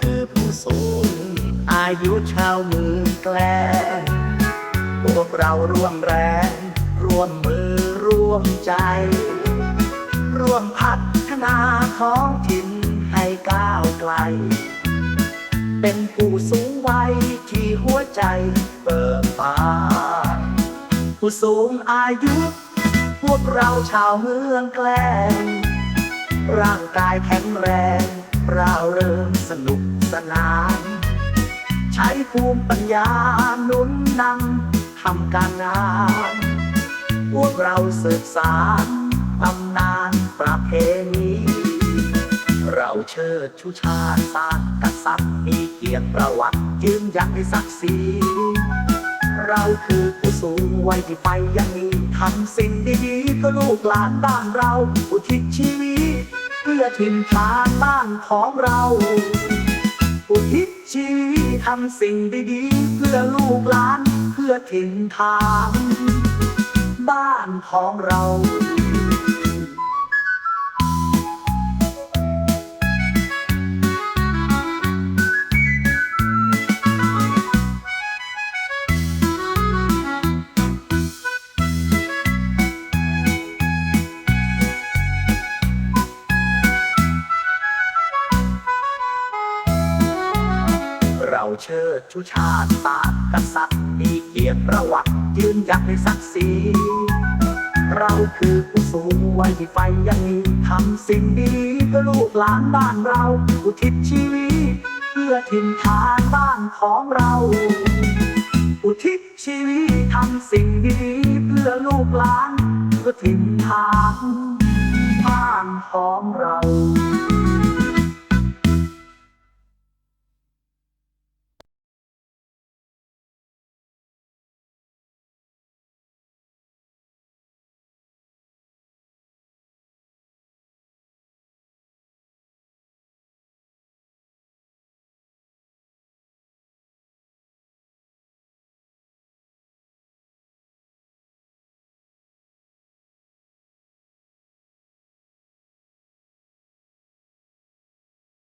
คือผู้สูง อายุชาวเมืองแกลงพวกเราร่วมแรง ร่วมมือร่วมใจ ร่วมพัฒนาท้องถิ่นให้ก้าวไกล เป็นผู้สูงวัยที่หัวใจเบิกบานผู้สูงอายุ พวกเราชาวเมืองแกล้งร่างกายแข็งแรง ร่าเริงสนุกสนาน ใช้ภูมิปัญญาหนุนนำทำการงาน พวกเราสืบสารตำนานประเพณีเราเชิดชูชาติศาสตร์กษัตริย์มีเกียรติประวัติยืนยันในศักดิ์ศรีเราคือผู้สูงวัยที่ไฟยังมีทำสิ่งดีๆเพื่อลูกหลานบ้านเราอุทิศชีวิต เพื่อถิ่นฐานบ้านของเราอุทิศชีวิตทำสิ่งดีๆ เพื่อลูกหลาน เพื่อถิ่นฐาน บ้านของเรา เราเชิดชูชาติศาสตร์กษัตริย์มีเกียรติประวัติยืนหยัดในศักดิ์ศรีเราคือผู้สูงวัยที่ไฟยังมีทำสิ่งดีเพื่อลูกหลานบ้านเรา อุทิศชีวิต เพื่อถิ่นฐานบ้านของเรา อุทิศชีวิตทำสิ่งดีเพื่อลูกหลาน เพื่อถิ่นฐานบ้านของเรา